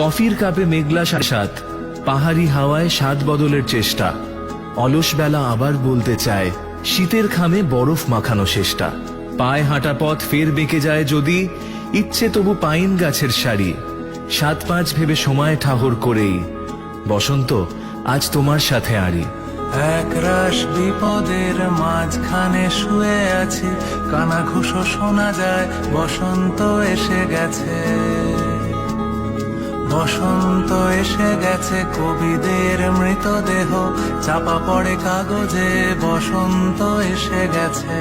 কফির কাপে মেঘলা সাত, পাহাড়ি হাওয়ায় স্বাদ বদলের চেষ্টা। অলস বেলা আবার বলতে চায়, শীতের খামে বরফ মাখানো শেষটা। পায়ে হাঁটা পথ ফের বেঁকে যায় যদি, ইচ্ছে তবু পাইন গাছের সারি। সাত পাঁচ ভেবে সময় ঠাহর করেই। বসন্ত, আজ তোমার সাথে আড়ি এক একরাশ বিপদের মাঝখানে শুয়ে আছি, কানা ঘুষো শোনা যায়, বসন্ত এসে গেছে। বসন্ত এসে গেছে কবিদের মৃতদেহ। চাপা পড়ে কাগজে বসন্ত এসে গেছে।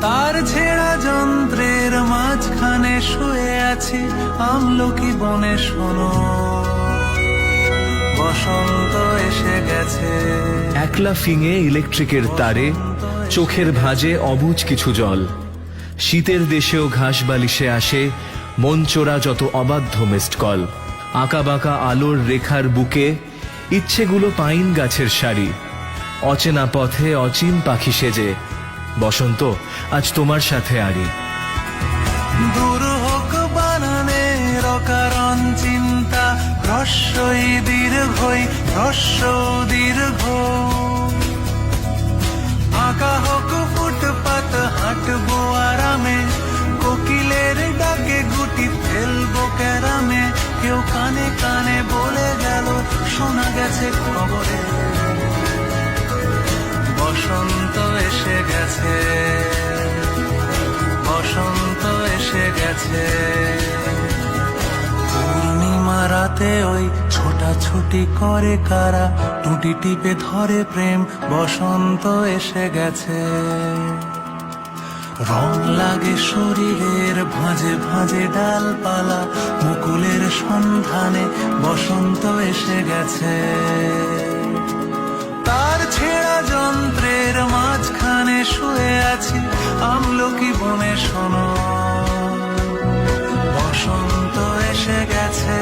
তার ছেঁড়া যন্ত্রের মাঝখানে শুয়ে আছি, আমলকি বনে শোনো। বসন্ত এসে গেছে। একলা ফিঙে ইলেকট্রিকের তারে, চোখের ভাজে অবুজ কিছু জল। শীতের দেশেও ঘাস বালিশে আসে মন চোরা যত অবাধ্য মিসড কল আঁকা বাঁকা আলোর রেখার বুকে ইচ্ছেগুলো পাইন গাছের সারি। অচেনা পথে অচিন পাখি সেজে। বসন্ত, আজ তোমার সাথে আরি। দূর হোক বানানের অকারণ চিন্তা হ্রস্বই দীর্ঘই হ্রস্ব দীর্ঘ। কেউ কানে কানে বলে গেল, শোনা গেছে খবরে। বসন্ত এসে গেছে। বসন্ত এসে গেছে। পূর্ণিমা রাতে ওই ছোটাছুটি করে কারা? টুটি টিপে ধরে প্রেম, বসন্ত এসে গেছে। রং লাগে শরীরের ভাঁজে ভাঁজে ডালপালা মুকুলের সন্ধানে বসন্ত এসে গেছে। তার ছেঁড়া যন্ত্রের মাঝখানে শুয়ে আছি, আমলকি বনে শোনো। বসন্ত এসে গেছে,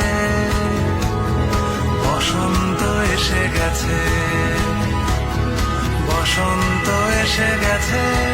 বসন্ত এসে গেছে, বসন্ত এসে গেছে।